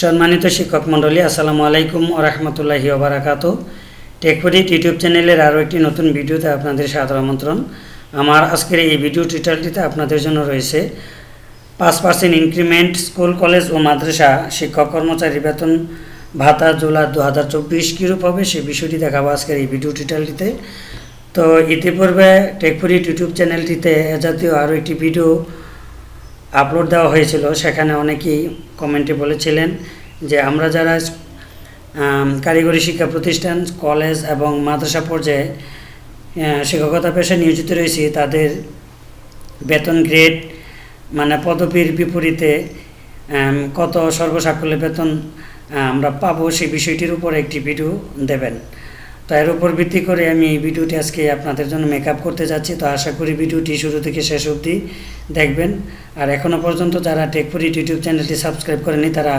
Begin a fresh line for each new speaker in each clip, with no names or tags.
সম্মানিত শিক্ষক মণ্ডলী, আসসালামু আলাইকুম ও রহমতুল্লাহি ওবরাকাত টেকপডিট ইউটিউব চ্যানেলের আরও একটি নতুন ভিডিওতে আপনাদের সাদর আমন্ত্রণ। আমার আজকের এই ভিডিও টিউটোরিয়ালটিতে আপনাদের জন্য রয়েছে পাঁচ পার্সেন্ট ইনক্রিমেন্ট স্কুল, কলেজ ও মাদ্রাসা শিক্ষক কর্মচারী বেতন, ভাতা জুলাই দু হাজার চব্বিশ কীরূপ হবে সেই বিষয়টি দেখাবো আজকের এই ভিডিও টিউটোরিয়ালটিতে। তো ইতিপূর্বে টেকপডিট ইউটিউব চ্যানেলটিতে এ জাতীয় আরও একটি ভিডিও আপলোড দেওয়া হয়েছিল, সেখানে অনেকেই কমেন্টে বলেছিলেন যে আমরা যারা কারিগরি শিক্ষা প্রতিষ্ঠান কলেজ এবং মাদ্রাসা পর্যায়ে শিক্ষকতা পেশায় নিয়োজিত রয়েছি, তাদের বেতন গ্রেড মানে পদবীর বিপরীতে কত সর্বসাকল্যে বেতন আমরা পাবো সেই বিষয়টির উপর একটি ভিডিও দেবেন। তো এর উপর ভিত্তি করে আমি এই ভিডিওটি আজকে আপনাদের জন্য মেকআপ করতে যাচ্ছি। তো আশা করি ভিডিওটি শুরু থেকে শেষ অবধি দেখবেন। আর এখনও পর্যন্ত যারা টেকপুরিট ইউটিউব চ্যানেলটি সাবস্ক্রাইব করেনি তারা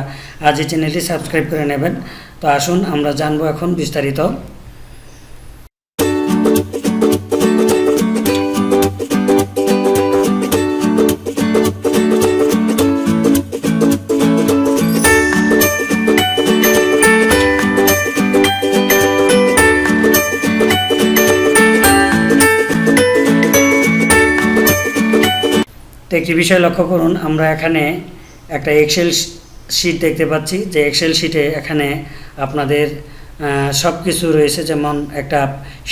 আজ এই চ্যানেলটি সাবস্ক্রাইব করে নেবেন। তো আসুন, আমরা জানব এখন বিস্তারিত। তো একটি বিষয় লক্ষ্য করুন, আমরা এখানে একটা এক্সেল শিট দেখতে পাচ্ছি। যে এক্সেল শিটে এখানে আপনাদের সব কিছু রয়েছে। যেমন একটা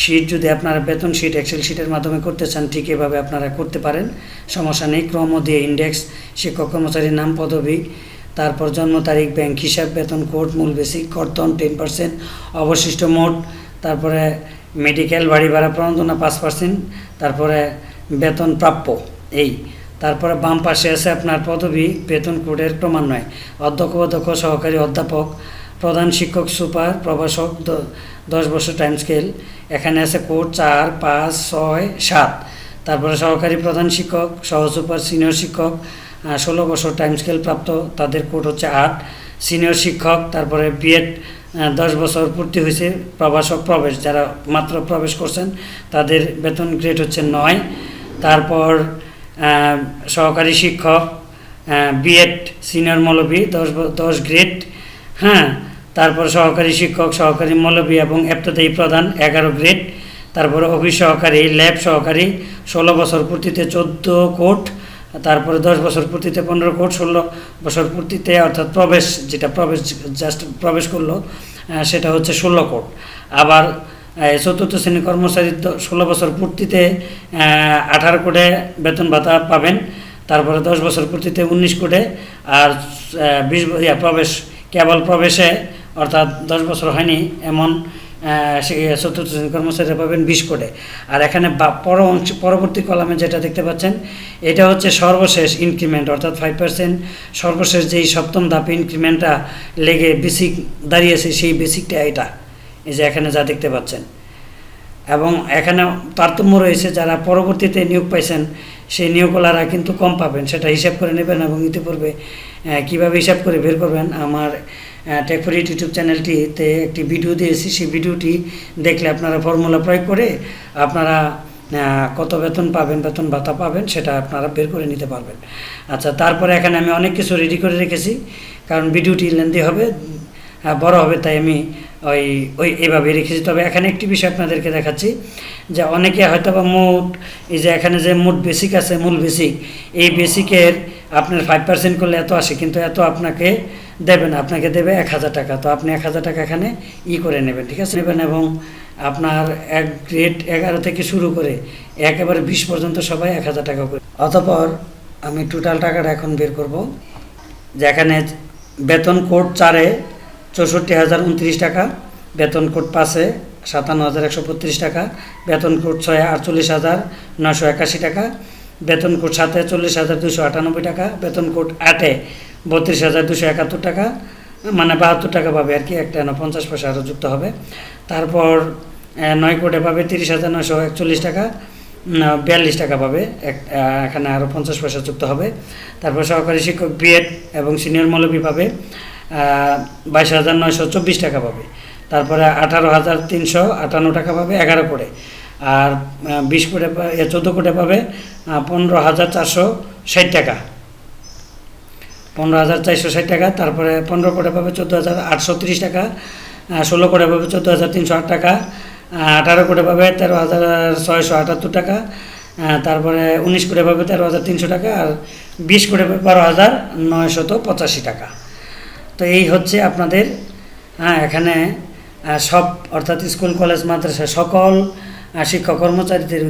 শিট যদি আপনারা বেতন শিট এক্সেল শিটের মাধ্যমে করতে চান, ঠিক এভাবে আপনারা করতে পারেন। সমস্যা নেই, ক্রম দিয়ে ইন্ডেক্স শিক্ষক কর্মচারীর নাম, পদবি, তারপর জন্ম তারিখ ব্যাংক হিসাব, বেতন কোড মূল বেসিক কর্তন টেন পার্সেন্ট অবশিষ্ট মোট, তারপরে মেডিকেল বাড়ি ভাড়া, প্রণোদনা, পাঁচ পার্সেন্ট তারপরে বেতন প্রাপ্য, এই। তারপরে বাম পাশে আছে আপনার পদবি, বেতন কোডের ক্রমান্বয়ে অধ্যক্ষ অধ্যক্ষ সহকারী অধ্যাপক, প্রধান শিক্ষক সুপার, প্রভাষক দশ বছর টাইম স্কেল এখানে আছে কোড চার, পাঁচ, ছয়, সাত। তারপরে সহকারী প্রধান শিক্ষক, সহ সুপার, সিনিয়র শিক্ষক ষোলো বছর টাইম স্কেল প্রাপ্ত, তাদের কোড হচ্ছে আট। সিনিয়র শিক্ষক, তারপরে বিএড দশ বছর পূর্তি হয়েছে, প্রভাষক প্রবেশ, যারা মাত্র প্রবেশ করছেন, তাদের বেতন গ্রেড হচ্ছে নয়। তারপর সহকারী শিক্ষক বিএড সিনিয়র মৌলবী, দশ দশ গ্রেড হ্যাঁ তারপর সহকারী শিক্ষক, সহকারী মৌলবী এবং এপ্তদায়ী প্রধান, এগারো গ্রেড তারপরে অফিস সহকারী ল্যাব সহকারী, ষোলো বছর পূর্তিতে চোদ্দ কোট তারপরে দশ বছর পূর্তিতে পনেরো কোট ষোলো বছর পূর্তিতে অর্থাৎ প্রবেশ, যেটা প্রবেশ জাস্ট প্রবেশ করল সেটা হচ্ছে ষোলো কোট আবার চতুর্থ শ্রেণি কর্মচারী ষোলো বছর পূর্তিতে আঠারো কোটে বেতন ভাতা পাবেন। তারপরে দশ বছর পূর্তিতে উনিশ কোটে। আর বিশ প্রবেশ, কেবল প্রবেশে অর্থাৎ দশ বছর হয়নি এমন চতুর্থ শ্রেণির কর্মচারীরা পাবেন বিশ কোটে। আর এখানে পর অংশ- পরবর্তী কলামে যেটা দেখতে পাচ্ছেন, এটা হচ্ছে সর্বশেষ ইনক্রিমেন্ট অর্থাৎ ফাইভ পার্সেন্ট সর্বশেষ যেই সপ্তম ধাপে ইনক্রিমেন্টটা লেগে বেসিক দাঁড়িয়েছে সেই বেসিকটা এটা। এই যে এখানে যা দেখতে পাচ্ছেন। এবং এখানে তারতম্য রয়েছে, যারা পরবর্তীতে নিয়োগ পাইছেন, সেই নিয়োগলারা কিন্তু কম পাবেন। সেটা হিসাব করে নেবেন এবং ইতিপূর্বে কীভাবে হিসাব করে বের করবেন, আমার টেকফরিট ইউটিউব চ্যানেলটিতে একটি ভিডিও দিয়েছি। সেই ভিডিওটি দেখলে আপনারা ফর্মুলা প্রয়োগ করে আপনারা কত বেতন পাবেন, বেতন ভাতা পাবেন, সেটা আপনারা বের করে নিতে পারবেন। আচ্ছা তারপরে এখানে আমি অনেক কিছু রেডি করে রেখেছি, কারণ ভিডিওটি লেন্দি হবে। বড় হবে, তাই আমি ওই ওই এভাবে রেখেছি। তবে এখানে একটি বিষয় আপনাদেরকে দেখাচ্ছি, যে অনেকে হয়তো বা মোট, এই যে এখানে যে মোট বেসিক আছে, মূল বেসিক এই বেসিকের আপনার ফাইভ পার্সেন্ট করলে এত আসে, কিন্তু এত আপনাকে দেবে না। আপনাকে দেবে এক হাজার টাকা। তো আপনি এক হাজার টাকা এখানে ই করে নেবেন, ঠিক আছে? নেবেন এবং আপনার এক গ্রেড এগারো থেকে শুরু করে একেবারে বিশ পর্যন্ত সবাই এক হাজার টাকা করে। অতপর আমি টোটাল টাকাটা এখন বের করব যেখানে বেতন কোড চারে চৌষট্টি হাজার উনত্রিশ টাকা, বেতন কোড পাঁচে সাতান্ন হাজার একশো বত্রিশ টাকা, বেতন কোড ছয় আটচল্লিশ হাজার নশো একাশি টাকা, বেতন কোড সাতে চল্লিশ হাজার দুশো আটানব্বই টাকা, বেতন কোড আটে বত্রিশ হাজার দুশো একাত্তর টাকা মানে বাহাত্তর টাকা পাবে আর কি, একটা পঞ্চাশ পয়সা আরও যুক্ত হবে। তারপর নয় কোটে পাবে তিরিশ হাজার নশো একচল্লিশ টাকা বিয়াল্লিশ টাকা পাবে, এক এখানে আরও পঞ্চাশ পয়সা যুক্ত হবে। তারপর সহকারী শিক্ষক বিএড এবং সিনিয়র মৌলবী পাবে বাইশ হাজার নয়শো চব্বিশ টাকা পাবে। তারপরে আঠারো হাজার তিনশো আটান্ন টাকা পাবে এগারো করে। আর বিশ কোটে চোদ্দ কোটে পাবে পনেরো হাজার চারশো ষাট টাকা। পনেরো হাজার চারশো ষাট টাকা, তারপরে পনেরো কোটা পাবে চোদ্দ হাজার আটশো তিরিশ টাকা ষোলো কোটা পাবে চোদ্দ হাজার তিনশো আট টাকা আঠারো কোটা পাবে তেরো হাজার ছয়শো আটাত্তর টাকা তারপরে উনিশ কোটা পাবে তেরো হাজার তিনশো টাকা, আর বিশ কোটা পাবে বারো হাজার নয়শত পঁচাশি টাকা। তো এই হচ্ছে আপনাদের হ্যাঁ এখানে সব, অর্থাৎ স্কুল, কলেজ, মাদ্রাসা সকল শিক্ষক কর্মচারীদের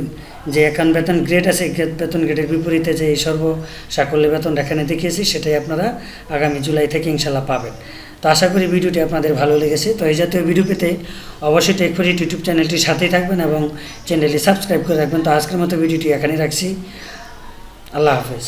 যে এখন বেতন গ্রেড আছে বেতন গ্রেডের বিপরীতে যে এই সর্ব সাকল্য বেতন এখানে দেখিয়েছি, সেটাই আপনারা আগামী জুলাই থেকে ইনশাল্লাহ পাবেন। তো আশা করি ভিডিওটি আপনাদের ভালো লেগেছে। তো এই জাতীয় ভিডিও পেতে অবশ্যই টেকফরি ইউটিউব চ্যানেলটির সাথেই থাকবেন এবং চ্যানেলটি সাবস্ক্রাইব করে রাখবেন। তো আজকের মতো ভিডিওটি এখানেই রাখছি। আল্লাহ হাফেজ।